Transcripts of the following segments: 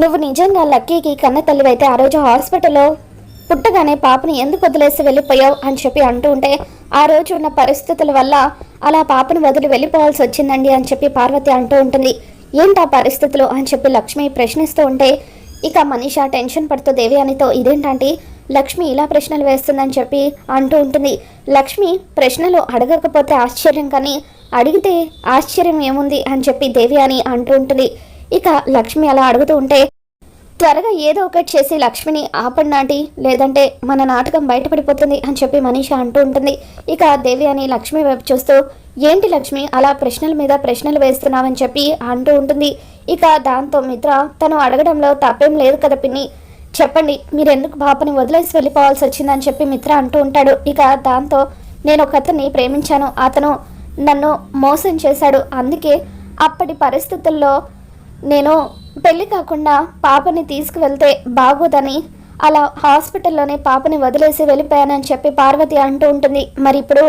నువ్వు నిజంగా లక్కీకి కన్న తల్లివైతే ఆ రోజు హాస్పిటల్లో పుట్టగానే పాపని ఎందుకు వదిలేసి వెళ్ళిపోయావు అని చెప్పి అంటూ ఉంటే ఆ రోజు ఉన్న పరిస్థితుల వల్ల అలా పాపను వదిలి వెళ్ళిపోవాల్సి వచ్చిందండి అని చెప్పి పార్వతి అంటూ ఉంటుంది. ఏంటి ఆ పరిస్థితులు అని చెప్పి లక్ష్మి ప్రశ్నిస్తూ ఉంటే ఇక మనీషా టెన్షన్ పడుతూ దేవయానితో ఇదేంటంటే లక్ష్మి ఇలా ప్రశ్నలు వేస్తుందని చెప్పి అంటూ ఉంటుంది. లక్ష్మి ప్రశ్నలు అడగకపోతే ఆశ్చర్యం కానీ అడిగితే ఆశ్చర్యం ఏముంది అని చెప్పి దేవి అని అంటూ ఉంటుంది. ఇక లక్ష్మి అలా అడుగుతూ ఉంటే త్వరగా ఏదో ఒకటి చేసి లక్ష్మిని ఆపడినాటి లేదంటే మన నాటకం బయటపడిపోతుంది అని చెప్పి మనీష అంటూ ఉంటుంది. ఇక దేవి అని లక్ష్మి వైపు చూస్తూ ఏంటి లక్ష్మి అలా ప్రశ్నల మీద ప్రశ్నలు వేస్తున్నావని చెప్పి అంటూ ఉంటుంది. ఇక దాంతో మిత్ర తను అడగడంలో తప్పేం లేదు కదా పిన్ని. చెప్పండి మీరెందుకు పాపని వదిలేసి వెళ్ళిపోవాల్సి వచ్చిందని చెప్పి మిత్ర అంటూ ఉంటాడు. ఇక దాంతో నేను ఒక అతన్ని ప్రేమించాను. అతను నన్ను మోసం చేశాడు. అందుకే అప్పటి పరిస్థితుల్లో నేను పెళ్ళి కాకుండా పాపని తీసుకువెళ్తే బాగోదని అలా హాస్పిటల్లోనే పాపని వదిలేసి వెళ్ళిపోయానని చెప్పి పార్వతి అంటూ ఉంటుంది. మరి ఇప్పుడు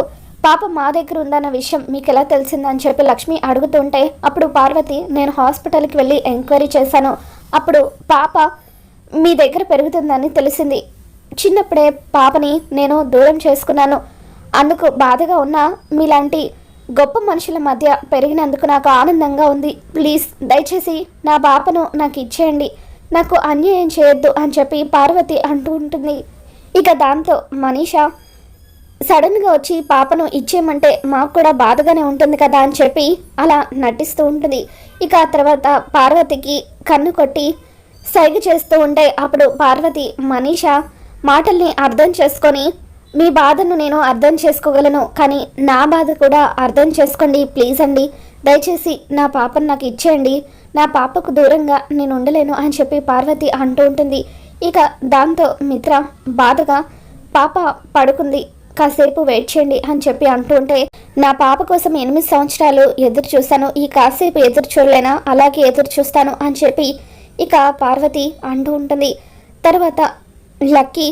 పాప మా దగ్గర ఉందన్న విషయం మీకు ఎలా తెలిసిందని చెప్పి లక్ష్మి అడుగుతుంటే అప్పుడు పార్వతి నేను హాస్పిటల్కి వెళ్ళి ఎంక్వైరీ చేశాను. అప్పుడు పాప మీ దగ్గర పెరుగుతుందని తెలిసింది. చిన్నప్పుడే పాపని నేను దూరం చేసుకున్నాను. అందుకు బాధగా ఉన్న మీలాంటి గొప్ప మనుషుల మధ్య పెరిగినందుకు నాకు ఆనందంగా ఉంది. ప్లీజ్ దయచేసి నా పాపను నాకు ఇచ్చేయండి. నాకు అన్యాయం చేయొద్దు అని చెప్పి పార్వతి అంటూ ఉంటుంది. ఇక దాంతో మనీషా సడన్గా వచ్చి పాపను ఇచ్చేయమంటే మాకు కూడా బాధగానే ఉంటుంది కదా అని చెప్పి అలా నటిస్తూ ఉంటుంది. ఇక ఆ తర్వాత పార్వతికి కన్ను కొట్టి సైగ చేస్తూ ఉంటే అప్పుడు పార్వతి మనీష మాటల్ని అర్థం చేసుకొని మీ బాధను నేను అర్థం చేసుకోగలను కానీ నా బాధ కూడా అర్థం చేసుకోండి ప్లీజ్ అండి. దయచేసి నా పాపను నాకు ఇచ్చేయండి. నా పాపకు దూరంగా నేను ఉండలేను అని చెప్పి పార్వతి అంటూ ఉంటుంది. ఇక దాంతో మిత్ర బాధగా పాప పడుకుంది కాసేపు వెయిట్ చేయండి అని చెప్పి అంటూ ఉంటే నా పాప కోసం ఎనిమిది సంవత్సరాలు ఎదురు చూశాను. ఈ కాసేపు ఎదురు చూడలేనా? అలాగే ఎదురు చూస్తాను అని చెప్పి ఇక పార్వతి అంటూ ఉంటుంది. తర్వాత లక్కీ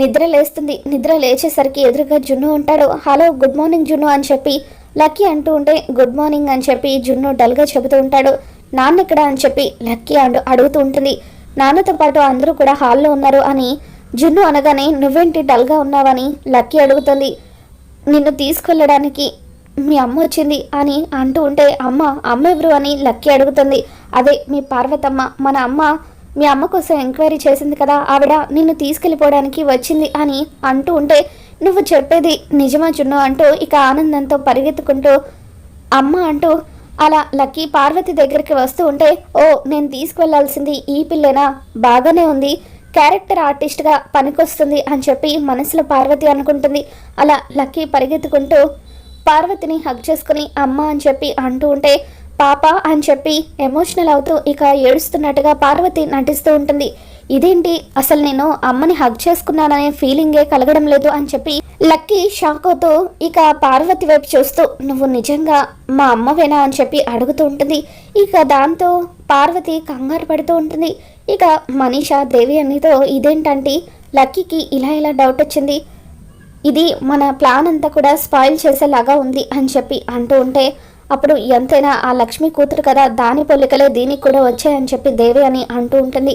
నిద్ర లేస్తుంది. నిద్ర లేచేసరికి ఎదురుగా జున్ను ఉంటాడు. హలో గుడ్ మార్నింగ్ జున్ను అని చెప్పి లక్కీ అంటూ ఉంటే గుడ్ మార్నింగ్ అని చెప్పి జున్ను డల్గా చెబుతూ ఉంటాడు. నాన్న ఎక్కడ అని చెప్పి లక్కీ అడు అడుగుతూ ఉంటుంది. నాన్నతో పాటు అందరూ కూడా హాల్లో ఉన్నారు అని జున్ను అనగానే నువ్వేంటి డల్గా ఉన్నావని లక్కీ అడుగుతుంది. నిన్ను తీసుకెళ్ళడానికి మీ అమ్మ వచ్చింది అని అంటూ ఉంటే అమ్మ అమ్మ ఎవరు అని లక్కీ అడుగుతుంది. అదే మీ పార్వతమ్మ. మన అమ్మ మీ అమ్మ కోసం ఎంక్వైరీ చేసింది కదా ఆవిడ నిన్ను తీసుకెళ్ళిపోవడానికి వచ్చింది అని అంటూ ఉంటే నువ్వు చెప్పేది నిజమా చున్ను అంటూ ఇక ఆనందంతో పరిగెత్తుకుంటూ అమ్మ అంటూ అలా లక్కీ పార్వతి దగ్గరికి వస్తూ ఉంటే ఓ నేను తీసుకువెళ్ళాల్సింది ఈ పిల్లేనా? బాగానే ఉంది. క్యారెక్టర్ ఆర్టిస్ట్గా పనికొస్తుంది అని చెప్పి మనసులో పార్వతి అనుకుంటుంది. అలా లక్కీ పరిగెత్తుకుంటూ పార్వతిని హక్ చేసుకుని అమ్మ అని చెప్పి అంటూ ఉంటే పాప అని చెప్పి ఎమోషనల్ అవుతూ ఇక ఏడుస్తున్నట్టుగా పార్వతి నటిస్తూ ఉంటుంది. ఇదేంటి? అసలు నేను అమ్మని హగ్ చేసుకున్నాననే ఫీలింగే కలగడం లేదు అని చెప్పి లక్కీ షాక్ అవుతూ ఇక పార్వతి వైపు చూస్తూ నువ్వు నిజంగా మా అమ్మవేనా? అని చెప్పి అడుగుతూ ఉంటుంది. ఇక దాంతో పార్వతి కంగారు పడుతూ ఉంటుంది. ఇక మనీషా దేవి అన్నితో ఇదేంటంటే? లక్కీకి ఇలా ఇలా డౌట్ వచ్చింది. ఇది మన ప్లాన్ అంతా కూడా స్పాయిల్ చేసేలాగా ఉంది అని చెప్పి అంటూ ఉంటే అప్పుడు ఎంతైనా ఆ లక్ష్మి కూతురు కదా దాని పొలికలే దీనికి కూడా వచ్చాయని చెప్పి దేవి అని అంటూ ఉంటుంది.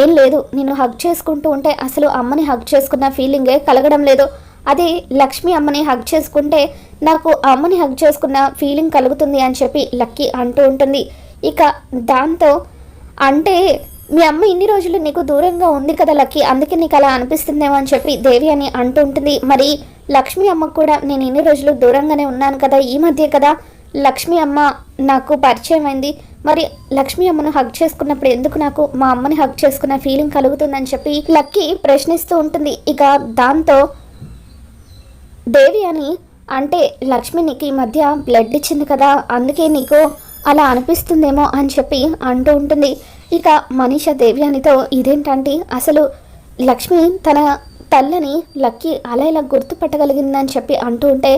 ఏం లేదు నేను హగ్ చేసుకుంటూ ఉంటే అసలు అమ్మని హగ్ చేసుకున్న ఫీలింగే కలగడం లేదు. అదే లక్ష్మి అమ్మని హగ్ చేసుకుంటే నాకు అమ్మని హగ్ చేసుకున్న ఫీలింగ్ కలుగుతుంది అని చెప్పి లక్కీ అంటూ ఉంటుంది. ఇక దాంతో అంటే మీ అమ్మ ఇన్ని రోజులు నీకు దూరంగా ఉంది కదా లక్కీ అందుకే నీకు అలా అనిపిస్తుందేమో అని చెప్పి దేవి అని అంటూ ఉంటుంది. మరి లక్ష్మి అమ్మకు కూడా నేను ఇన్ని రోజులు దూరంగానే ఉన్నాను కదా ఈ మధ్య కదా లక్ష్మి అమ్మ నాకు పరిచయం అయింది. మరి లక్ష్మి అమ్మను హక్ చేసుకున్నప్పుడు ఎందుకు నాకు మా అమ్మని హక్ చేసుకున్న ఫీలింగ్ కలుగుతుందని చెప్పి లక్కీ ప్రశ్నిస్తూ ఉంటుంది. ఇక దాంతో దేవి అని అంటే లక్ష్మి నీకు ఈ మధ్య బ్లడ్ ఇచ్చింది కదా అందుకే నీకు అలా అనిపిస్తుందేమో అని చెప్పి అంటూ ఉంటుంది. ఇక మనీష అనితో ఇదేంటంటే అసలు లక్ష్మి తన తల్లని లక్కీ అలా ఇలా గుర్తుపట్టగలిగిందని చెప్పి అంటూ ఉంటే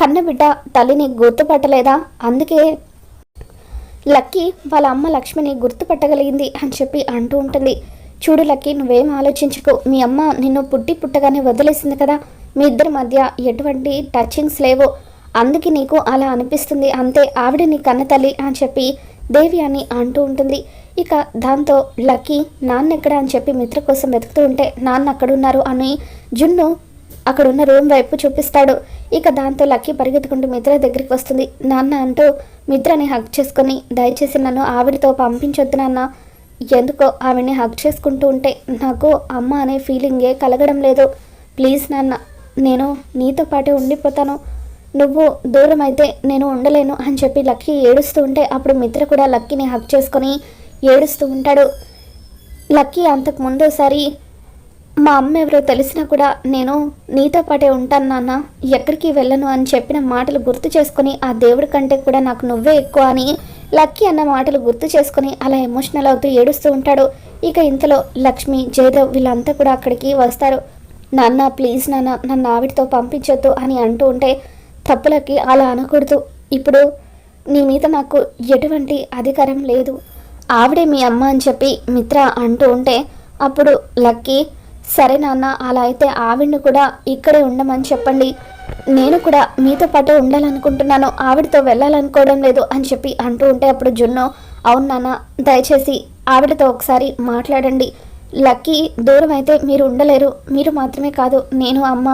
కన్నబిడ్డ తల్లిని గుర్తుపట్టలేదా? అందుకే లక్కీ వాళ్ళ అమ్మ లక్ష్మిని గుర్తుపట్టగలిగింది అని చెప్పి అంటూ ఉంటుంది. చూడు లక్కీ నువ్వేం ఆలోచించకు. మీ అమ్మ నిన్ను పుట్టి పుట్టగానే వదిలేసింది కదా. మీ ఇద్దరి మధ్య ఎటువంటి టచింగ్స్ లేవు. అందుకే నీకు అలా అనిపిస్తుంది. అంతే ఆవిడ నీ కన్న తల్లి అని చెప్పి దేవి అని అంటూ ఉంటుంది. ఇక దాంతో లక్కీ నాన్న ఎక్కడ అని చెప్పి మిత్ర కోసం వెతుకుతూ ఉంటే నాన్న అక్కడ ఉన్నారు అని జున్ను అక్కడున్న రూమ్ వైపు చూపిస్తాడు. ఇక దాంతో లక్కీ పరిగెత్తుకుంటూ మిత్ర దగ్గరికి వస్తుంది. నాన్న అంటూ మిత్రని హక్ చేసుకొని దయచేసి నన్ను ఆవిడతో పంపించొద్దు నాన్న. ఎందుకో ఆవిడని హక్ చేసుకుంటూ ఉంటే నాకు అమ్మ అనే ఫీలింగే కలగడం లేదు. ప్లీజ్ నాన్న నేను నీతో పాటే ఉండిపోతాను. నువ్వు దూరం అయితే నేను ఉండలేను అని చెప్పి లక్కీ ఏడుస్తూ ఉంటే అప్పుడు మిత్ర కూడా లక్కీని హక్ చేసుకొని ఏడుస్తూ ఉంటాడు. లక్కీ అంతకు ముందోసారి మా అమ్మ ఎవరో తెలిసినా కూడా నేను నీతో పాటే ఉంటాను నాన్న ఎక్కడికి వెళ్ళను అని చెప్పిన మాటలు గుర్తు చేసుకుని ఆ దేవుడి కంటే కూడా నాకు నువ్వే ఎక్కువ అని లక్కీ అన్న మాటలు గుర్తు చేసుకొని అలా ఎమోషనల్ అవుతూ ఏడుస్తూ ఉంటాడు. ఇక ఇంతలో లక్ష్మి జయదేవ్ వీళ్ళంతా కూడా అక్కడికి వస్తారు. నాన్న ప్లీజ్ నాన్న నన్ను ఆవిడతో పంపించొద్దు అని అంటూ ఉంటే తప్పులకి అలా అనకూడదు. ఇప్పుడు నీ మీద నాకు ఎటువంటి అధికారం లేదు. ఆవిడే మీ అమ్మ అని చెప్పి మిత్ర అంటూ ఉంటే అప్పుడు లక్కీ సరే నాన్న అలా అయితే ఆవిడ్ని కూడా ఇక్కడే ఉండమని చెప్పండి. నేను కూడా మీతో పాటు ఉండాలనుకుంటున్నాను. ఆవిడతో వెళ్ళాలనుకోవడం లేదు అని చెప్పి అంటూ ఉంటే అప్పుడు జున్ను అవును నాన్న దయచేసి ఆవిడతో ఒకసారి మాట్లాడండి. లక్కీ దూరం అయితే మీరు ఉండలేరు. మీరు మాత్రమే కాదు నేను అమ్మ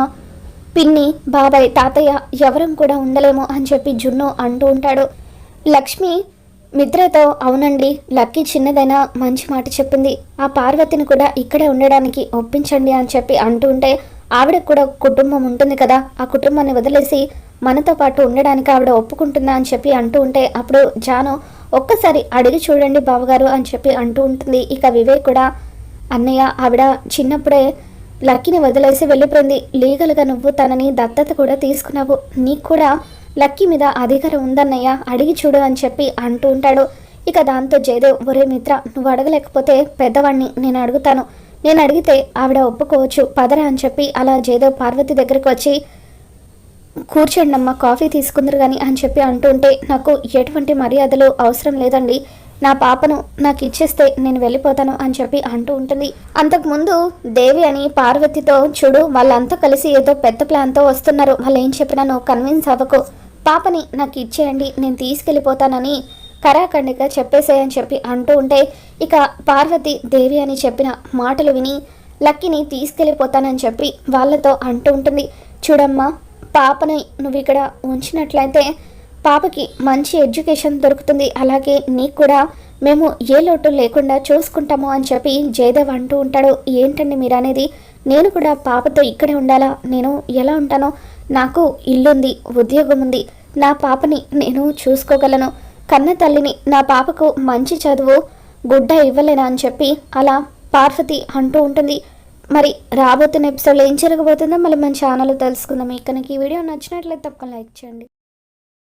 పిన్ని బాబాయ్ తాతయ్య ఎవరం కూడా ఉండలేము అని చెప్పి జున్ను అంటూ ఉంటాడు. లక్ష్మి మిత్రతో అవునండి లక్కీ చిన్నదైనా మంచి మాట చెప్పింది. ఆ పార్వతిని కూడా ఇక్కడే ఉండడానికి ఒప్పించండి అని చెప్పి అంటూ ఉంటే ఆవిడకు కూడా కుటుంబం ఉంటుంది కదా ఆ కుటుంబాన్ని వదిలేసి మనతో పాటు ఉండడానికి ఆవిడ ఒప్పుకుంటుందా అని చెప్పి అంటూ ఉంటే అప్పుడు జాను ఒక్కసారి అడిగి చూడండి బావగారు అని చెప్పి అంటూ ఉంటుంది. ఇక వివేక్ కూడా అన్నయ్య ఆవిడ చిన్నప్పుడే లక్కీని వదిలేసి వెళ్ళిపోయింది. లీగల్గా నువ్వు తనని దత్తత కూడా తీసుకున్నావు. నీకు కూడా లక్కీ మీద అధికారం ఉందన్నయ్య అడిగి చూడు అని చెప్పి అంటూ ఉంటాడు. ఇక దాంతో జయదేవ్ ఒరే మిత్ర నువ్వు అడగలేకపోతే పెద్దవాడిని నేను అడుగుతాను. నేను అడిగితే ఆవిడ ఒప్పుకోవచ్చు పదరా అని చెప్పి అలా జయదేవ్ పార్వతి దగ్గరికి వచ్చి కూర్చోండి అమ్మ కాఫీ తీసుకుందరు కానీ అని చెప్పి అంటుంటే నాకు ఎటువంటి మర్యాదలు అవసరం లేదండి. నా పాపను నాకు ఇచ్చేస్తే నేను వెళ్ళిపోతాను అని చెప్పి అంటూ ఉంటుంది. అంతకుముందు దేవి అని పార్వతితో చూడు వాళ్ళంతా కలిసి ఏదో పెద్ద ప్లాన్తో వస్తున్నారు. వాళ్ళు ఏం చెప్పినా నువ్వు కన్విన్స్ అవ్వకు. పాపని నాకు ఇచ్చేయండి నేను తీసుకెళ్ళిపోతానని కరాఖండిగా చెప్పేసేయని చెప్పి అంటూ ఉంటే ఇక పార్వతి దేవి అని చెప్పిన మాటలు విని లక్కిని తీసుకెళ్ళిపోతానని చెప్పి వాళ్ళతో అంటూ ఉంటుంది. చూడమ్మా పాపని నువ్వు ఇక్కడ ఉంచినట్లయితే పాపకి మంచి ఎడ్యుకేషన్ దొరుకుతుంది. అలాగే నీకు కూడా మేము ఏ లోటు లేకుండా చూసుకుంటాము అని చెప్పి జయదేవ్ అంటూ ఉంటాడు. ఏంటండి మీరు అనేది? నేను కూడా పాపతో ఇక్కడే ఉండాలా? నేను ఎలా ఉంటానో? నాకు ఇల్లుంది ఉద్యోగం ఉంది. నా పాపని నేను చూసుకోగలను. కన్న తల్లిని నా పాపకు మంచి చదువు గుడ్డ ఇవ్వలేనా అని చెప్పి అలా పార్వతి అంటూ ఉంటుంది. మరి రాబోతున్న ఎపిసోడ్లో ఏం జరగబోతుందో మళ్ళీ మన ఛానల్లో తెలుసుకుందాం. ఇక ఈ వీడియో నచ్చినట్లయితే తప్పకుండా లైక్ చేయండి.